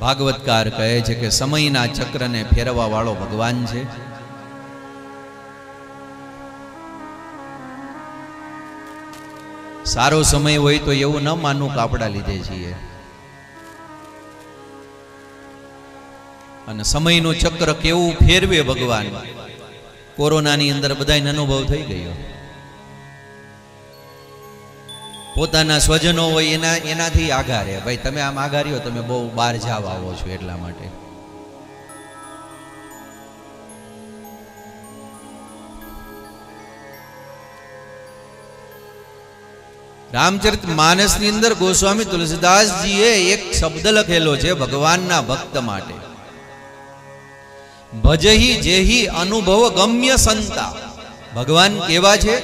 ભાગવતકાર કહે છે કે સમયના ચક્રને ફેરવા વાળો ભગવાન છે. સારો સમય હોય તો એવું ન માનવું કે આપણા લીધે છીએ. અને સમયનું ચક્ર કેવું ફેરવે ભગવાન? કોરોનાની અંદર બધાને અનુભવ થઈ ગયો. પોતાના સ્વજનો હોય એના, એનાથી આઘારે ભાઈ, તમે આમ આઘાર્યો તમે બહુ બહાર જાવ આવો છો એટલા માટે. રામચરિત માનસની અંદર ગોસ્વામી તુલસીદાસજીએ એક શબ્દ લખેલો છે, ભગવાનના ભક્ત માટે. ભજહી જેહી અનુભવ ગમ્ય સંતા. ભગવાન કેવા છે?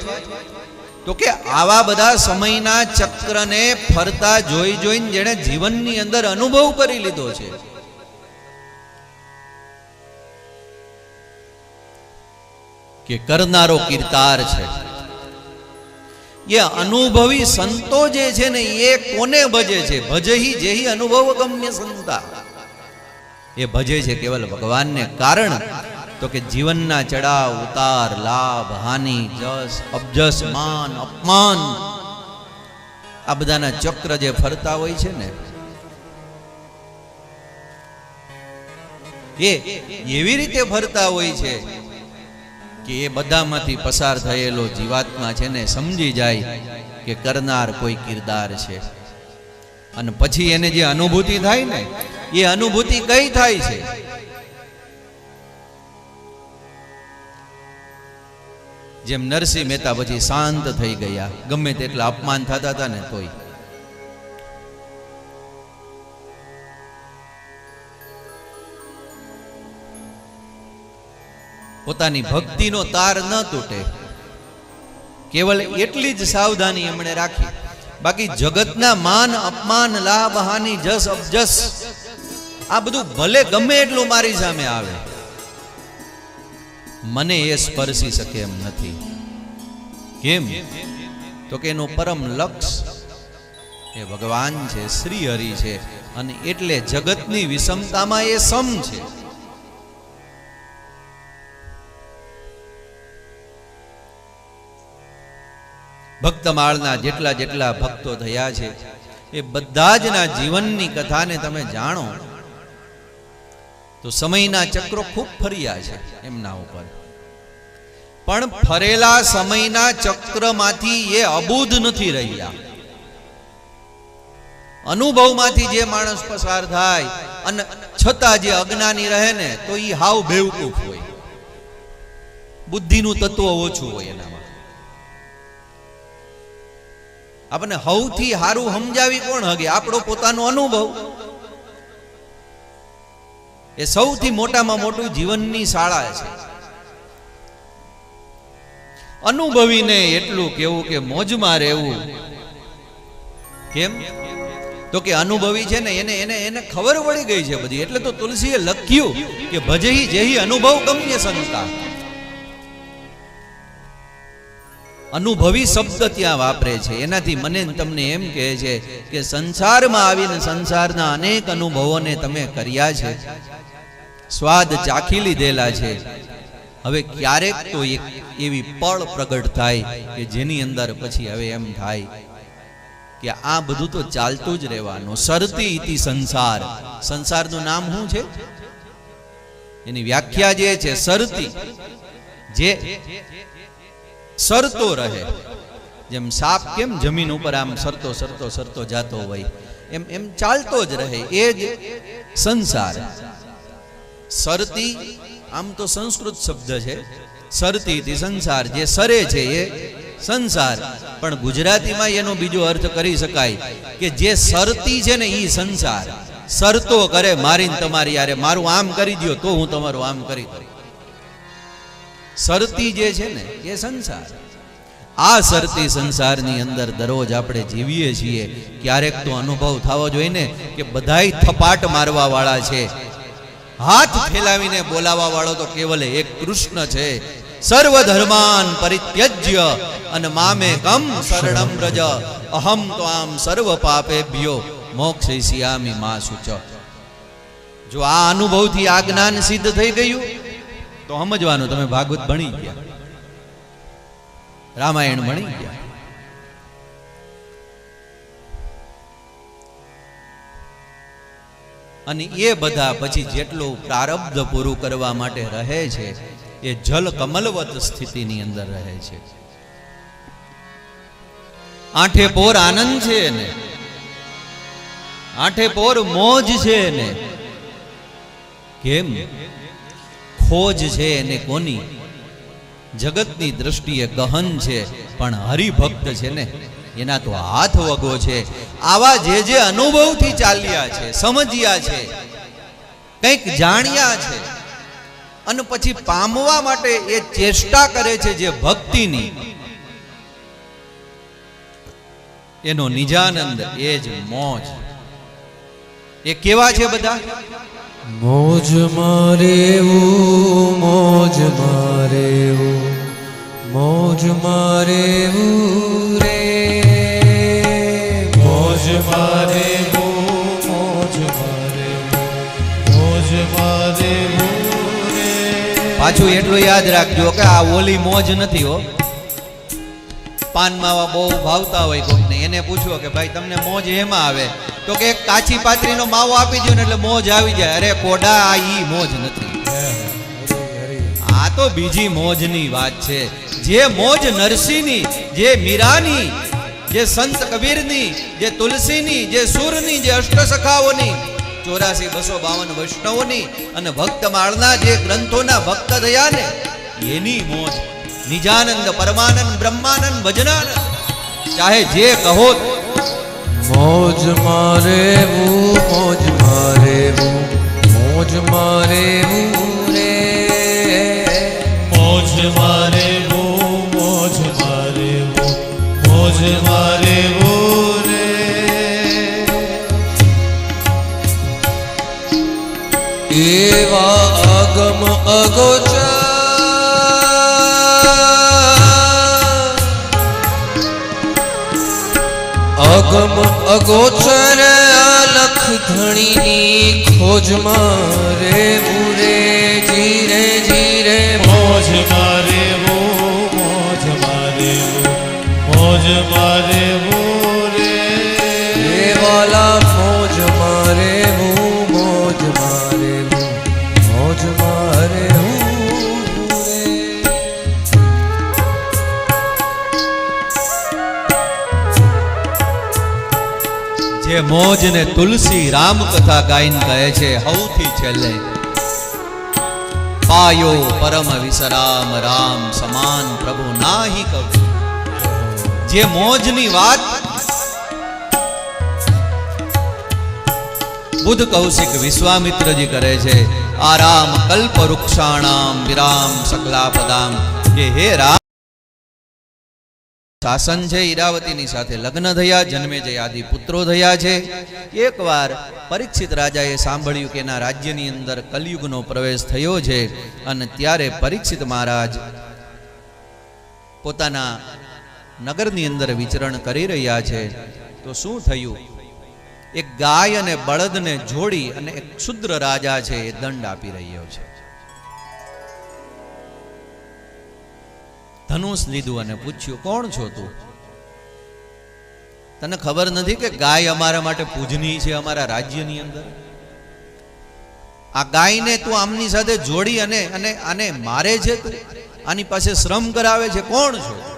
તો કે આવા બધા સમયના ચક્રને ફરતા જોઈ જોઈને જેણે જીવનની અંદર અનુભવ કરી લીધો છે. કે કરનારો કીર્તાર છે. એ અનુભવી સંતો જે છે ને એ કોને ભજે છે? ભજહી જેહી અનુભવ ગમ્ય સંતા. એ ભજે છે કેવલ ભગવાનને. કારણ તો કે જીવનના ચડાવ, ઉતાર, લાભ, હાનિ, જસ અબજસ માન, અપમાન. આ બધાના ચક્ર જે ફરતા હોય છે ને, એ એવી રીતે ફરતા હોય છે કે એ બધામાંથી પસાર થયેલો જીવાત્મા છે ને, સમજી જાય કે કરનાર કોઈ કિરદાર છે. અને પછી એને જે અનુભૂતિ થાય ને, એ અનુભૂતિ કઈ થાય છે? જેમ નરસિંહ મહેતા પછી શાંત થઈ ગયા. ગમે તેટલા અપમાન થતા હતા ને તોય. પોતાની ભક્તિનો તાર ન તૂટે. કેવલ એટલી જ સાવધાની એમણે રાખી. બાકી જગતના માન, અપમાન લાભ હાનિ જસ અબજસ આ બધું ભલે ગમે એટલું મારી સામે આવે. મને એ સ્પર્શી શકે એમ નથી. કેમ? તો કે એનું પરમ લક્ષ એ ભગવાન છે, શ્રી હરિ છે, અને એટલે જગતની વિષમતામાં એ સમ છે. ભક્તમાળના જેટલા જેટલા ભક્તો થયા છે, એ બધા જના જીવનની કથાને તમે જાણો. તો સમયના ચક્રો ખૂબ ફર્યા છે એમના ઉપર. પણ ફરેલા સમયના ચક્રમાંથી એ અબૂધ નથી રહ્યા. અનુભવમાંથી જે માણસ પસાર થાય અને છતાં જે અજ્ઞાની રહે ને તો એ હાવ બેવકૂફ હોય. બુદ્ધિનું તત્વ ઓછું હોય એનામાં. આપણને સૌથી હારું સમજાવી કોણ હગે? આપણો પોતાનો અનુભવ. એ સૌથી મોટામાં મોટું જીવનની શાળા છે. અનુભવીને એટલું કેવું કે મોજમાં રહેવું. કેમ? તો કે અનુભવી છે ને એને એને એને ખબર પડી ગઈ છે બધી. એટલે તો તુલસીએ લખ્યું કે ભજહી જેહી અનુભવ ગમ્ય સંતા. અનુભવી શબ્દ ત્યાં વાપરે છે. એનાથી મને તમને એમ કહે છે કે સંસારમાં આવીને સંસારના અનેક અનુભવોને તમે કર્યા છે. સ્વાદ ચાખી લીધેલા છે. હવે ક્યારેક તો એક એવી પળ પ્રગટ થાય કે જેની અંદર પછી હવે એમ થાય કે આ બધું તો ચાલતું જ રહેવાનું. સરતી ઇતિ સંસાર. સંસારનું નામ શું છે? એની વ્યાખ્યા જે છે, સરતી, જે સરતો રહે. જેમ સાપ કેમ જમીન ઉપર આમ સરતો સરતો સરતો જાતો હોય. એમ એમ ચાલતો જ રહે. એ જ સંસાર. સરતી, આમ તો સંસ્કૃત શબ્દ છે સરતી સંસાર જે સરે છે એ સંસાર. પણ ગુજરાતીમાં એનો બીજો અર્થ કરી શકાય કે જે સરતી છે ને એ સંસાર. સરતો કરે, મારીને તમારી યારે મારું આમ કરી દો તો હું તમારું આમ કરી દઉં. સરતી જે છે ને, એ સંસાર. આ સરતી સંસારની અંદર દરરોજ આપણે જીવીએ છીએ. ક્યારેક તો અનુભવ થવો જોઈએ ને કે બધાય થપાટ મારવા વાળા છે. હાથ ફેલાવીને બોલાવા વાળો તો કેવલ એક કૃષ્ણ છે. સર્વ ધર્માન પરિત્યજ્ય અને મામે કમ શરણમ રજ અહમ ત્વામ સર્વ પાપેભ્યો. સિયામી મા સુચ જો આ અનુભવથી આ જ્ઞાન સિદ્ધ થઈ ગયું, તો સમજવાનું, તમે ભાગવત ભણી ગયા. રામાયણ ભણી ગયા. અને એ બધા પછી જેટલું પ્રારબ્ધ પૂરું કરવા માટે રહે છે, એ જલ કમલવત સ્થિતિની અંદર રહે છે. આઠે પોર આનંદ છે ને? આઠે પોર મોજ છે ને? કેમ? ખોજ છે એને કોની? જગતની દ્રષ્ટિએ ગહન છે, પણ હરિભક્ત છે ને? એના તો હાથ વગો છે. આવા જે જે અનુભવથી ચાલ્યા છે, સમજ્યા છે, કંઈક જાણ્યા છે, અને પછી પામવા માટે એ ચેષ્ટા કરે છે જે ભક્તિની. એનો નિજાનંદ એ જ મોજ. એ કેવા છે બધા? મોજ મારે મોજ મારે મોજ મારે રે. પાછું એટલું યાદ રાખજો કે આ ઓલી મોજ નથી હો. પાન માવા બહુ ભાવતા હોય કોઈને એને પૂછો કે ભાઈ, તમને મોજ એમાં આવે? તો કે કાચી પાતરીનો માવો આપી દો ને એટલે મોજ આવી જાય. અરે કોડા આ ઈ મોજ નથી. આ તો બીજી મોજની વાત છે. જે મોજ નરસિંહની, જે મીરાની, જે સંત કબીરની, જે તુલસીની, જે સુરની, જે અષ્ટસખાઓની ચોરાસી બસો બાવન વૈષ્ણવોની અને ભક્ત માળના જે ગ્રંથોના ભક્ત થયા ને, એની મોજ. નિજાનંદ, પરમાનંદ, બ્રહ્માનંદ, ભજનાનંદ. ચાહે જે કહો. મોજ મારે મોજ મારે મોજ મારેવું. અગમ અગોચર અલખ ધણીની ખોજમાં રે પૂરે જીરે જીરે મોજ મારે મોજ મારે મોજ મારે મોજ ને તુલસી રામ કથા ગાયન કહે છે હૌથી છેલ્લે. પાયો પરમ વિસરામ, રામ સમાન પ્રભુ નાહી કહું. જે મોજની વાત બુદ્ધ કૌશિક વિશ્વામિત્રજી કરે છે આરામ કલ્પ વૃક્ષાણામ વિરામ સકલાપદામ. કે હે રામ શાસન છે ઈરાવતીની સાથે લગ્ન થયા, જન્મે જય આદિ પુત્રો થયા છે. એકવાર પરીક્ષિત રાજાએ સાંભળ્યું કે એના રાજ્યની અંદર કલયુગનો પ્રવેશ થયો છે અને ત્યારે પરીક્ષિત મહારાજ પોતાના નગરની અંદર વિચરણ કરી રહ્યા છે. તો શું થયું? એક ગાય અને બળદને જોડી અને એક ક્ષુદ્ર રાજા છે એ દંડ આપી રહ્યો છે. ધનુષ લીધું અને પૂછ્યું, કોણ છો તું? તને ખબર નથી કે ગાય અમારા માટે પૂજનીય છે અમારા રાજ્યની અંદર? આ ગાયને તું આમની સાથે જોડી અને અને આને મારે છે તું? આની પાસે શ્રમ કરાવે છે? કોણ છો?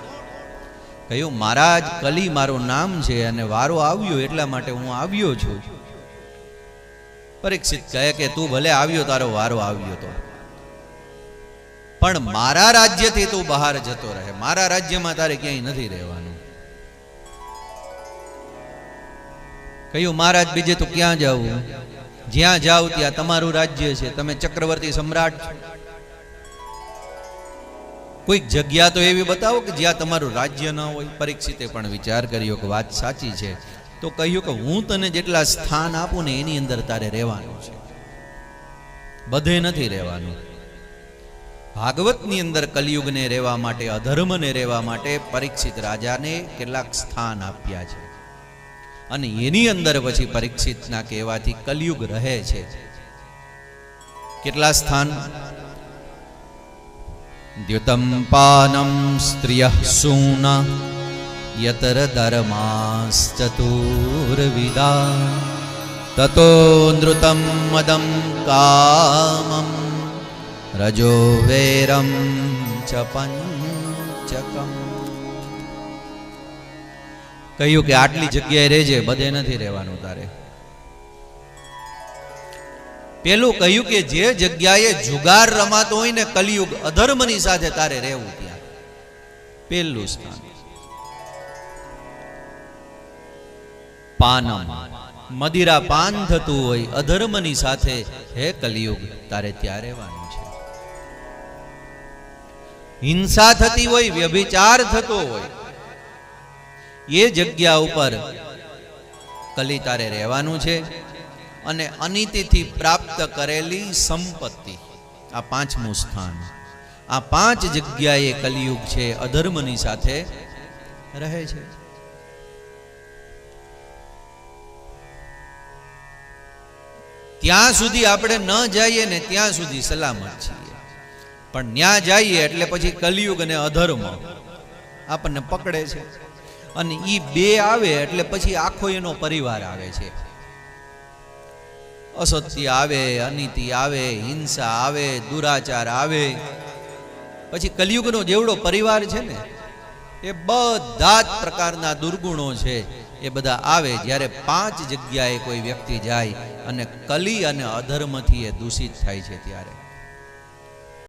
કહ્યું મહારાજ, કલી મારું નામ છે અને વારો આવ્યો એટલા માટે હું આવ્યો છું. પરીક્ષિત કહે કે તું ભલે આવ્યો, તારો વારો આવ્યો તો. પણ મારા રાજ્યથી તું બહાર જતો રહે. મારા રાજ્યમાં તારે ક્યાંય નથી રહેવાનું. કહ્યું, મહારાજ, બીજે તો ક્યાં જવું જ્યાં જાવ ત્યાં તમારું રાજ્ય છે. તમે ચક્રવર્તી સમ્રાટ છો. કોઈક જગ્યા તો એવી બતાવો કે જ્યાં તમારું રાજ્ય ન હોય. પરીક્ષિતે પણ વિચાર કર્યો કે વાત સાચી છે. તો કહ્યું કે, હું તને જેટલા સ્થાન આપું ને એની અંદર તારે રહેવાનું છે. બધે નથી રહેવાનું. ભાગવતની અંદર કલયુગને રહેવા માટે, અધર્મને રહેવા માટે પરીક્ષિત રાજાને કેટલાક સ્થાન આપ્યા છે. અને એની અંદર પછી પરીક્ષિતના કહેવાથી કલયુગ રહે છે. કેટલા સ્થાન? દ્યુતમ પાનમ સ્ત્રિય સૂના યતર ધર્માશ્ચતુર્વિદા તતો નૃતમ મદમ કામમ વેરમ ચ પંચકમ કહ્યું કે આટલી જગ્યાએ રહેજે, બધે નથી રહેવાનું તારે. પેલું કહ્યું કે જે જગ્યાએ જુગાર રમાતો હોય ને કલયુગ અધર્મની સાથે તારે રહેવું ત્યાં. પેલું સ્થાન. પાનમ. મદિરા પાન થતું હોય અધર્મની સાથે, હે કલયુગ, તારે ત્યાં રહેવાનું. હિંસા થતી હોય, વ્યભિચાર થતો હોય, એ જગ્યા ઉપર કલી તારે રહેવાનું છે અને અનિતિથી પ્રાપ્ત કરેલી સંપત્તિ, આ પાંચમું સ્થાન. આ પાંચ જગ્યાએ કલિયુગ છે, અધર્મની સાથે રહે છે. ત્યાં સુધી આપણે ન જઈએ ને ત્યાં સુધી સલામત છીએ. પણ ત્યાં જઈએ એટલે પછી કલિયુગ અને અધર્મ આપણને પકડે છે. અને ઈ બે આવે એટલે પછી આખો એનો પરિવાર આવે છે. અસત્ય આવે, અનિતિ આવે, હિંસા આવે, દુરાચાર આવે. પછી કલિયુગનો જેવડો પરિવાર છે ને, એ બધા જ પ્રકારના દુર્ગુણો છે. એ બધા આવે જ્યારે પાંચ જગ્યાએ કોઈ વ્યક્તિ જાય અને કલી અને અધર્મથી એ દૂષિત થાય છે ત્યારે.